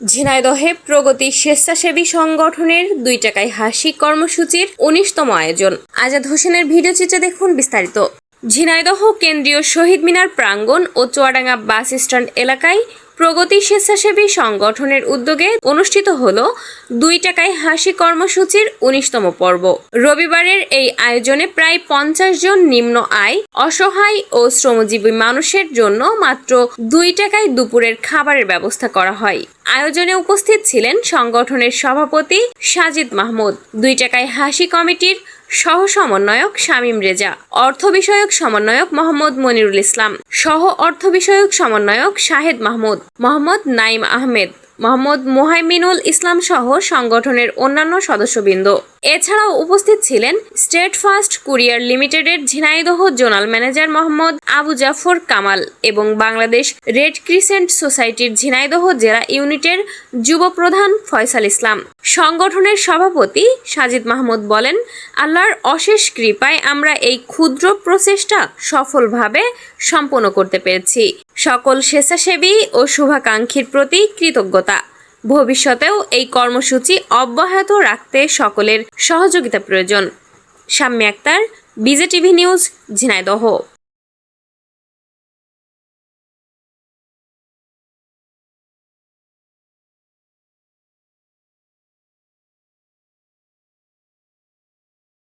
ঝিনাইদহে প্রগতি স্বেচ্ছাসেবী সংগঠনের দুই টাকায় হাসি কর্মসূচির উনিশতম আয়োজন। আজাদ হোসেনের ভিডিও চিত্রে দেখুন বিস্তারিত। ঝিনাইদহ কেন্দ্রীয় শহীদ মিনার প্রাঙ্গণ ও চুয়াডাঙ্গা বাস স্ট্যান্ড এলাকায় প্রগতি স্বেচ্ছাসেবী সংগঠনের উদ্যোগে অনুষ্ঠিত হল দুই টাকায় হাসি কর্মসূচির উনিশতম পর্ব। রবিবারের এই আয়োজনে প্রায় পঞ্চাশ জন নিম্ন আয়, অসহায় ও শ্রমজীবী মানুষের জন্য মাত্র দুই টাকায় দুপুরের খাবারের ব্যবস্থা করা হয়। আয়োজনে উপস্থিত ছিলেন সংগঠনের সভাপতি সাজিদ মাহমুদ। দুই টাকায় হাসি কমিটির সহ সমন্বয়ক শামীম রেজা, অর্থ বিষয়ক সমন্বয়ক মোহাম্মদ মনিরুল ইসলাম সহ অর্থ বিষয়ক সমন্বয়ক শাহেদ মাহমুদ, মোহাম্মদ নাইম আহমেদ। মোহাম্মদ মোহাইমিনুল ইসলাম সহ সংগঠনের অন্যান্য সদস্যবৃন্দ। এছাড়াও উপস্থিত ছিলেন স্টেট ফার্স্ট কুরিয়ার লিমিটেডের ঝিনাইদহ জোনাল ম্যানেজার মোহাম্মদ আবু জাফর কামাল এবং বাংলাদেশ রেড ক্রিসেন্ট সোসাইটির ঝিনাইদহ জেলা ইউনিটের যুব প্রধান ফয়সাল ইসলাম। সংগঠনের সভাপতি সাজিদ মাহমুদ বলেন, আল্লাহর অশেষ কৃপায় আমরা এই ক্ষুদ্র প্রচেষ্টা সফলভাবে সম্পন্ন করতে পেরেছি। সকল স্বেচ্ছাসেবী ও শুভাকাঙ্ক্ষীর প্রতি কৃতজ্ঞতা। ভবিষ্যতেও এই কর্মসূচি অব্যাহত রাখতে সকলের সহযোগিতা প্রয়োজন। সাম্য আক্তার, বিজেটিভি নিউজ, ঝিনাইদহ।